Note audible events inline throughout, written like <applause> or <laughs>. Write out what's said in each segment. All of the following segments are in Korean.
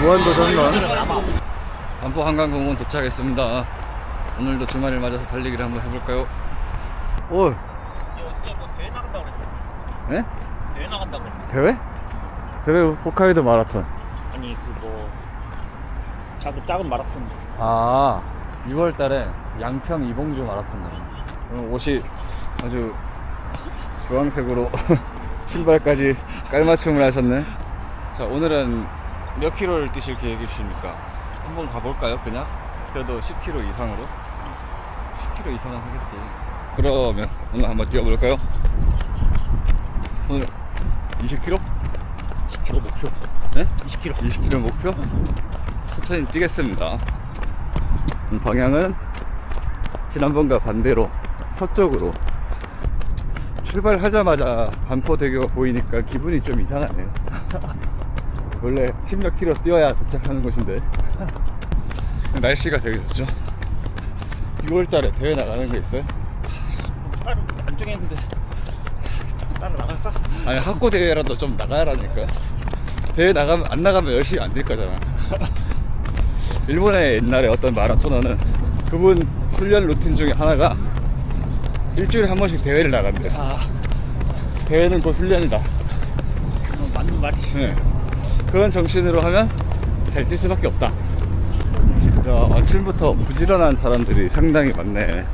무한도전론 반포 한강공원 도착했습니다. 오늘도 주말을 맞아서 달리기를 한번 해볼까요? 오, 이제 뭐 대회 나간다고 그랬는데 네? 대회 나간다고 그랬는데 대회? 대회 홋카이도 마라톤. 아니 그뭐 작은 작은 마라톤 아, 6월 달에 양평 이봉주 마라톤 날. 오늘 옷이 아주 주황색으로 <laughs> 신발까지 깔맞춤을 하셨네. 자, 오늘은 몇 킬로를 뛰실 계획이십니까? 한번 가볼까요, 그냥? 그래도 10킬로 이상으로? 10킬로 이상은 하겠지. 그러면 오늘 한번 뛰어볼까요? 오늘 20킬로? 10km 목표 네? 20km 20km 목표? 천천히 뛰겠습니다. 음, 방향은 지난번과 반대로 서쪽으로 출발하자마자 반포대교가 보이니까 기분이 좀 이상하네요. <laughs> 원래 10몇 킬로 뛰어야 도착하는 곳인데 <laughs> 날씨가 되게 좋죠. 6월 달에 대회 나가는 거 있어요? 따로 안 정했는데 따로 나갈까? 아니 학고 대회라도 좀 나가라니까 대회 나가면 안 나가면 열심히 안뛸 거잖아 <laughs> 일본의 옛날에 어떤 마라토너는 그분 훈련 루틴 중에 하나가 일주일에 한 번씩 대회를 나간대 아 대회는 곧 훈련이다 어, 맞는 말이지 네. 그런 정신으로 하면 잘 뛸 수밖에 없다 야, 아침부터 부지런한 사람들이 상당히 많네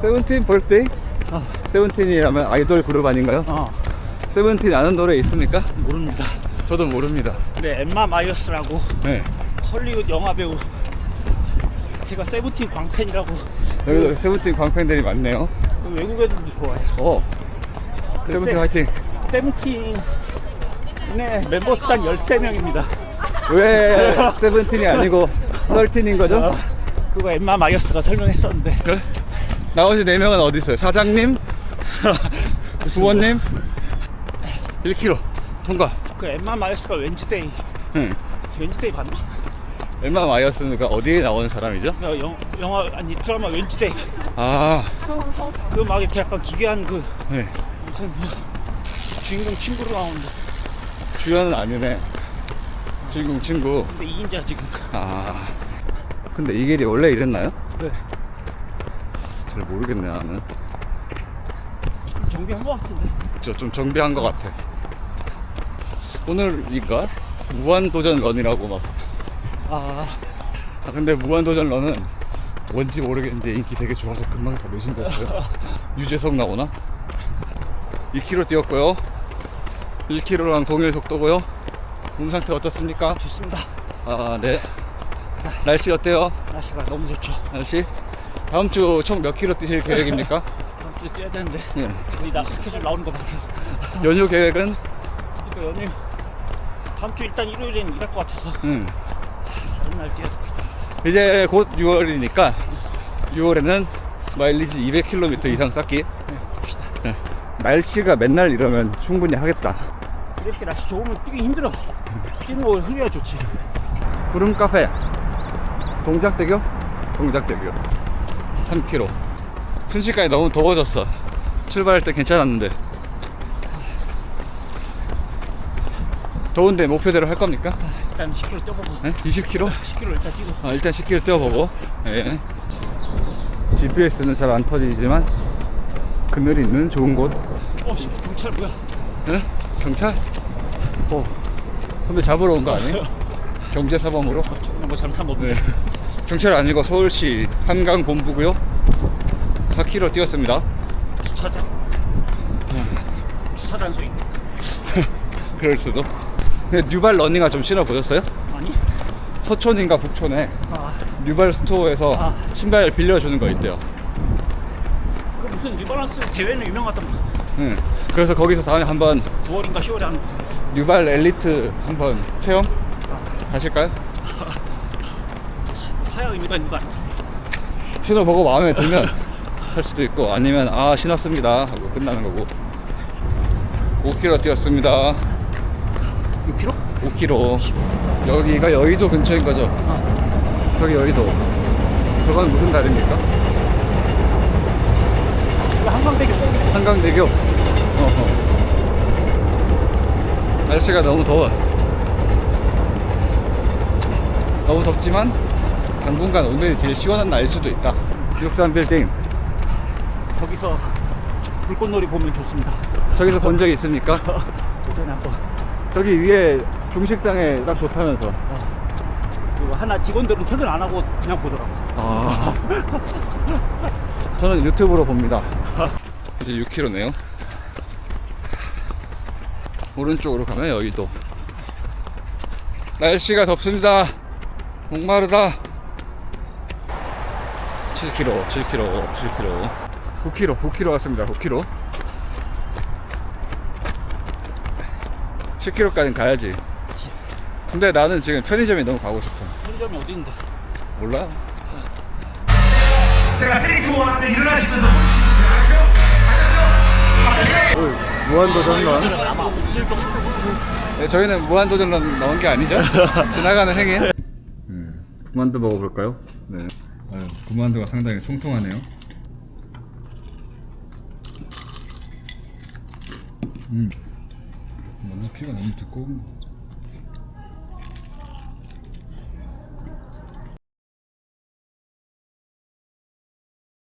세븐틴 벌데이? 아, 세븐틴이라면 아이돌 그룹 아닌가요? 어 세븐틴 아는 노래 있습니까? 모릅니다 저도 모릅니다. 근데 엠마 마이어스라고 네. 헐리우드 영화 배우 제가 세븐틴 광팬이라고 여기도 세븐틴 광팬들이 많네요. 그 외국 애들도 좋아해 어. 세븐틴 세- 화이팅. 세븐틴 의 멤버 수단 13명입니다 왜 세븐틴이 아니고 썰틴인 거죠? 어, 그거 엠마 마이어스가 설명했었는데 그래? 나머지 4명은 어디 있어요? 사장님? <laughs> 부원님? 1km 통과. 그 엠마 마이어스가 웬즈데이 응. 웬즈데이 봤나? 엠마 마이어스가 어디에 나오는 사람이죠? 야, 영, 영화 아니 드라마 웬즈데이 아, 그 막 이렇게 약간 기괴한 그 네. 무슨 뭐 주인공 친구로 나오는데 주연은 아니네. 주인공 친구. 근데 2인자 지금 아. 근데 이 길이 원래 이랬나요? 네. 잘 모르겠네, 나는. 좀 정비한 것 같은데 저좀 정비한 것 같아. 오늘인가? 무한도전 런이라고 막. 아 아, 근데 무한도전 런은 뭔지 모르겠는데 인기 되게 좋아서 금방 다 매진됐어요. <laughs> 유재석 나오나? 2km 뛰었고요. 1km랑 동일 속도고요. 몸 상태 어떻습니까? 좋습니다 아, 네. 날씨 어때요? 날씨가 너무 좋죠 날씨? 다음 주 총 몇 킬로 뛰실 계획입니까? 다음 주에 뛰어야 되는데 네. 거의 나 스케줄 나오는 거 봐서 연휴 계획은? 이거 연휴 다음 주 일단 일요일에는 일할 것 같아서 응. 다른 날 뛰어야 될것 같아 이제 곧 6월이니까 6월에는 마일리지 200km 이상 쌓기. 네, 봅시다 네. 날씨가 맨날 이러면 충분히 하겠다. 이렇게 날씨 좋으면 뛰기 힘들어 뛰는 거 흘려야 좋지 구름 카페. 동작대교? 동작대교. 3km. 순식간에 너무 더워졌어. 출발할 때 괜찮았는데. 더운데 목표대로 할 겁니까? 일단 10km 뛰어보고 네? 20km? 10km 일단 뛰고 아, 일단 10km 뛰어보고. 예. GPS는 잘 안 터지지만 그늘 있는 좋은 곳. 어 씨, 경찰 뭐야 예? 경찰? 어. 선배 잡으러 온 거 아니에요? <laughs> 경제 사범으로? 정말 뭐 잘못한 거 없네 네. 경찰 아니고 서울시 한강 본부고요. 4km 뛰었습니다. 주차장 주차 단소인 <laughs> 그럴 수도. 근데 뉴발 러닝화 좀 신어 보셨어요? 아니 서촌인가 북촌에 아 뉴발 스토어에서 아. 신발 빌려주는 거 있대요. 그 무슨 뉴발란스 대회는 유명하던 응. 그래서 거기서 다음에 한번 9월인가 10월에 하는 거. 뉴발 엘리트 한번 체험 가실까요? <laughs> 사야 의미가 있는 거 아니야? 신어보고 마음에 들면 살 수도 있고 아니면 아 신었습니다 하고 끝나는 거고 5km 뛰었습니다 6km? 5km 여기가 여의도 근처인 거죠 아, 저기 여의도 저건 무슨 다리입니까? 한강대교. 한강대교 어허. 날씨가 너무 더워 너무 덥지만 당분간 오늘이 제일 시원한 날일 수도 있다. 기숙사 빌딩. 거기서 불꽃놀이 보면 좋습니다. 저기서 본 적이 있습니까? <laughs> 예전에 한번 저기 위에 중식당에 딱 좋다면서. 어, 그리고 하나 직원들은 퇴근 안 하고 그냥 보더라고. 아. 저는 유튜브로 봅니다. <laughs> 이제 6km네요. 오른쪽으로 가면 여의도. 날씨가 덥습니다. 목마르다. 7km, 7km, 7km. 9km, 9km 왔습니다. 9km. 7km까지는 가야지. 근데 나는 지금 편의점이 너무 가고 싶어. 편의점이 어디 있는데? 몰라? 제가 세이프 원하는데 일어나시면서 무한도전런. 네, 저희는 무한도전런 넣은 게 아니죠. <laughs> 지나가는 행인. 음, 구만두 먹어볼까요? 네. 아유, 구만두가 상당히 통통하네요. 음. 먼저 피가 너무 두꺼운 거 같아.